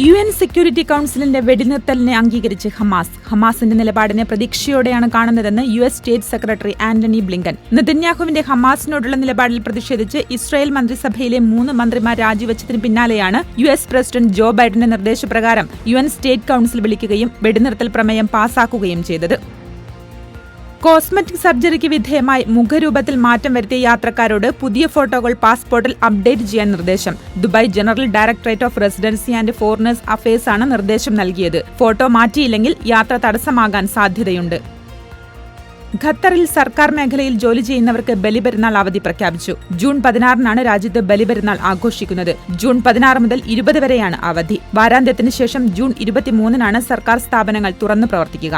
U N security കൌൺസിലിന്റെ വെടിനിർത്തലിനെ അംഗീകരിച്ച് Hamas. ഹമാസിന്റെ നിലപാടിനെ പ്രതീക്ഷയോടെയാണ് കാണുന്നതെന്ന് U S state secretary Antony Blinken. നെതന്യാഹുവിന്റെ ഹമാസിനോടുള്ള നിലപാടിൽ പ്രതിഷേധിച്ച് ഇസ്രായേൽ മന്ത്രിസഭയിലെ മൂന്ന് മന്ത്രിമാർ രാജിവെച്ചതിന് പിന്നാലെയാണ് യു എസ് പ്രസിഡന്റ് ജോ ബൈഡന്റെ നിർദ്ദേശപ്രകാരം യു എൻ സ്റ്റേറ്റ് കൌൺസിൽ വിളിക്കുകയും വെടിനിർത്തൽ പ്രമേയം പാസാക്കുകയും ചെയ്തത്. കോസ്മെറ്റിക് സർജറിക്ക് വിധേയമായി മുഖരൂപത്തിൽ മാറ്റം വരുത്തിയ യാത്രക്കാരോട് പുതിയ ഫോട്ടോകൾ പാസ്പോർട്ടിൽ അപ്ഡേറ്റ് ചെയ്യാൻ നിർദ്ദേശം. Dubai general directorate of residency and foreigners affairs ആണ് നിർദ്ദേശം നൽകിയത്. ഫോട്ടോ മാറ്റിയില്ലെങ്കിൽ യാത്ര തടസ്സമാകാൻ സാധ്യതയുണ്ട്. ഖത്തറിൽ സർക്കാർ മേഖലയിൽ ജോലി ചെയ്യുന്നവർക്ക് ബലിപെരുന്നാൾ അവധി പ്രഖ്യാപിച്ചു. ജൂൺ പതിനാറിനാണ് രാജ്യത്ത് ബലിപെരുന്നാൾ ആഘോഷിക്കുന്നത്. ജൂൺ പതിനാറ് മുതൽ ഇരുപത് വരെയാണ് അവധി. വാരാന്ത്യത്തിന് ശേഷം ജൂൺ ഇരുപത്തിമൂന്നിനാണ് സർക്കാർ സ്ഥാപനങ്ങൾ തുറന്നു പ്രവർത്തിക്കുക.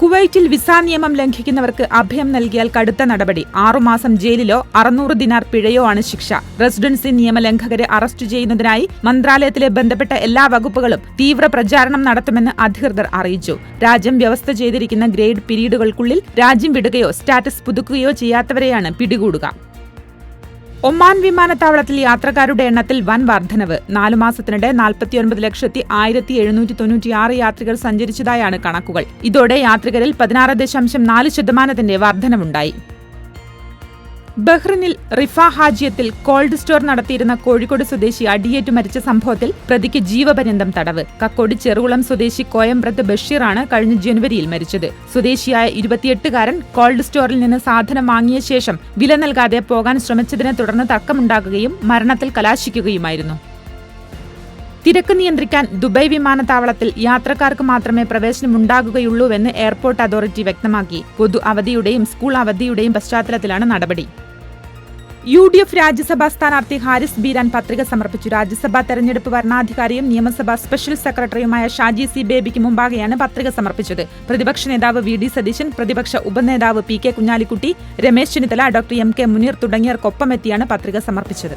കുവൈറ്റിൽ വിസ നിയമം ലംഘിക്കുന്നവർക്ക് അഭയം നൽകിയാൽ കടുത്ത നടപടി. ആറുമാസം ജയിലിലോ അറുന്നൂറ് ദിനാർ പിഴയോ ആണ് ശിക്ഷ. റെസിഡൻസി നിയമലംഘകരെ അറസ്റ്റ് ചെയ്യുന്നതിനായി മന്ത്രാലയത്തിലെ ബന്ധപ്പെട്ട എല്ലാ വകുപ്പുകളും തീവ്ര പ്രചാരണം നടത്തുമെന്ന് അധികൃതർ അറിയിച്ചു. രാജ്യം വ്യവസ്ഥ ചെയ്തിരിക്കുന്ന ഗ്രേഡ് പിരീഡുകൾക്കുള്ളിൽ രാജ്യം വിടുകയോ സ്റ്റാറ്റസ് പുതുക്കുകയോ ചെയ്യാത്തവരെയാണ് പിടികൂടുക. ഒമാൻ വിമാനത്താവളത്തിൽ യാത്രക്കാരുടെ എണ്ണത്തിൽ വൻ വർധനവ്. നാലു മാസത്തിനിടെ നാൽപ്പത്തിയൊൻപത് ലക്ഷത്തി ആയിരത്തി എഴുന്നൂറ്റി തൊണ്ണൂറ്റിയാറ് യാത്രികർ സഞ്ചരിച്ചതായാണ് കണക്കുകൾ. ഇതോടെ യാത്രികരിൽ പതിനാറ് ദശാംശം നാല് ശതമാനത്തിന്റെ വർധനവുണ്ടായി. ബഹ്റിനിൽ റിഫ ഹാജിയത്തിൽ കോൾഡ് സ്റ്റോർ നടത്തിയിരുന്ന കോഴിക്കോട് സ്വദേശി അടിയേറ്റു മരിച്ച സംഭവത്തിൽ പ്രതിക്ക് ജീവപര്യന്തം തടവ്. കക്കോട് ചെറുകുളം സ്വദേശി കോയമ്പ്രത്ത് ബഷീറാണ് കഴിഞ്ഞ ജനുവരിയിൽ മരിച്ചത്. സ്വദേശിയായ ഇരുപത്തിയെട്ടുകാരൻ കോൾഡ് സ്റ്റോറിൽ നിന്ന് സാധനം വാങ്ങിയ ശേഷം വില നൽകാതെ പോകാൻ ശ്രമിച്ചതിനെ തുടർന്ന് തർക്കമുണ്ടാകുകയും മരണത്തിൽ കലാശിക്കുകയുമായിരുന്നു. തിരക്ക് നിയന്ത്രിക്കാൻ ദുബായ് വിമാനത്താവളത്തിൽ യാത്രക്കാർക്ക് മാത്രമേ പ്രവേശനമുണ്ടാകുകയുള്ളൂവെന്ന് എയർപോർട്ട് അതോറിറ്റി വ്യക്തമാക്കി. പൊതു അവധിയുടെയും സ്കൂൾ അവധിയുടെയും പശ്ചാത്തലത്തിലാണ് നടപടി. യു ഡി എഫ് രാജ്യസഭാ സ്ഥാനാർത്ഥി ഹാരിസ് ബീരാൻ പത്രിക സമർപ്പിച്ചു. രാജ്യസഭാ തെരഞ്ഞെടുപ്പ് വരണാധികാരിയും നിയമസഭാ സ്പെഷ്യൽ സെക്രട്ടറിയുമായ ഷാജി സി ബേബിക്ക് മുമ്പാകെയാണ് പത്രിക സമർപ്പിച്ചത്. പ്രതിപക്ഷ നേതാവ് വി ഡി സതീശൻ പ്രതിപക്ഷ ഉപനേതാവ് P K Kunhalikutty Ramesh Chennithala doctor M K Muneer തുടങ്ങിയവർക്കൊപ്പമെത്തിയാണ് പത്രിക സമർപ്പിച്ചത്.